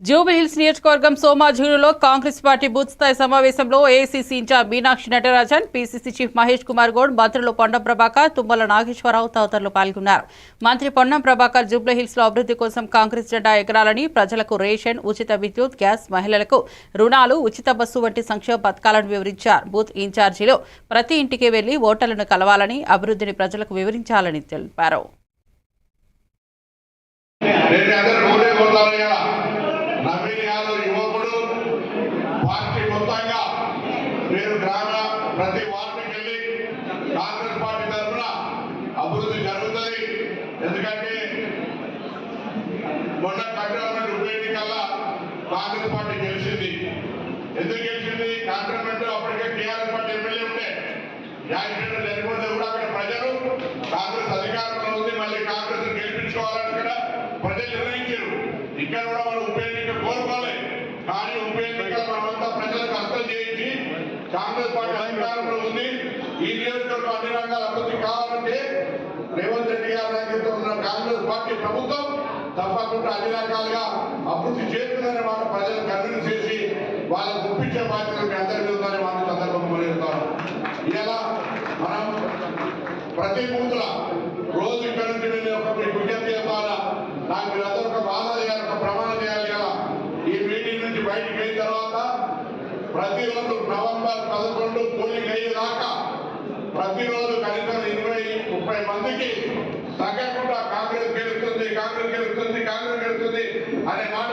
జూబ్లీహిల్స్ నియోజకవర్గం సోమాజూరులో Congress party booth స్థాయి సమావేశంలో AICC in charge Meenakshi Natarajan PCC chief Mahesh Kumar Goud మంత్రులు పొన్నం ప్రభాకర్ తుమ్మల నాగేశ్వరరావు తదితరులు పాల్గొన్నారు. మంత్రి పొన్నం ప్రభాకర్ జూబ్లీహిల్స్లో అభివృద్ధి కోసం కాంగ్రెస్ జెండా ఎగరాలని ప్రజలకు రేషన్ ఉచిత విద్యుత్ గ్యాస్ మహిళలకు రుణాలు ఉచిత బస్సు వంటి సంక్షేమ పథకాలను వివరించారు. బూత్ ఇన్ఛార్జీలు ప్రతి ఇంటికి వెళ్ళి ఓటర్లను కలవాలని అభివృద్ధిని ప్రజలకు వివరించాలని తెలిపారు. నవీన్ యాదవ్ యువకుడు పార్టీ మొత్తంగా మీరు గ్రామ ప్రతి వార్డుకి వెళ్ళి కాంగ్రెస్ పార్టీ తరఫున అభివృద్ధి జరుగుతుంది. ఎందుకంటే మొన్న కంటోన్మెంట్ ఉప ఎన్నికల్లో కాంగ్రెస్ పార్టీ గెలిచింది. ఎందుకు గెలిచింది? కంటోన్మెంట్ అప్పటికే టీఆర్ఎస్ పార్టీ ఎమ్మెల్యే ఉండే యాక్సిడెంట్ లేకపోతే కూడా అక్కడ ప్రజలు కాంగ్రెస్ అధికారంలో ఉంది. మళ్ళీ కాంగ్రెస్ గెలిపించుకోవాలని కూడా ప్రజలు నిర్ణయించారు. ఇక్కడ కూడా మనం ఉప ఎన్నిక కోరుకోవాలి కానీ ఉప ఎన్నికలు మనమంతా ప్రజలకు అర్థం చేయించి కాంగ్రెస్ పార్టీ అధికారంలో ఉంది. ఈ నియోజకవర్గం అన్ని రంగాల అభివృద్ధి కావాలంటే రేవంత్ రెడ్డి గారి ఉన్న కాంగ్రెస్ పార్టీ ప్రభుత్వం తప్పకుండా అన్ని రకాలుగా అభివృద్ధి చేస్తుందనే మాట ప్రజలు కన్విన్స్ చేసి వాళ్ళకు ఒప్పించే బాధ్యత మీ అందరి మీద ఉందని మాట సందర్భంగా ఇలా మనం ప్రతి బూతుల రోజు ఇక్కడ నుంచి వెళ్ళి ఒక విజ్ఞప్తి చేస్తానా నుంచి బయటికి అయిన తర్వాత ప్రతిరోజు నవంబర్ పదకొండు పోలింగ్ అయ్యేదాకా ప్రతిరోజు కనీసం ఇరవై ముప్పై మందికి తగ్గకుండా కాంగ్రెస్ గెలుస్తుంది కాంగ్రెస్ గెలుస్తుంది కాంగ్రెస్ గెలుస్తుంది అనే మాట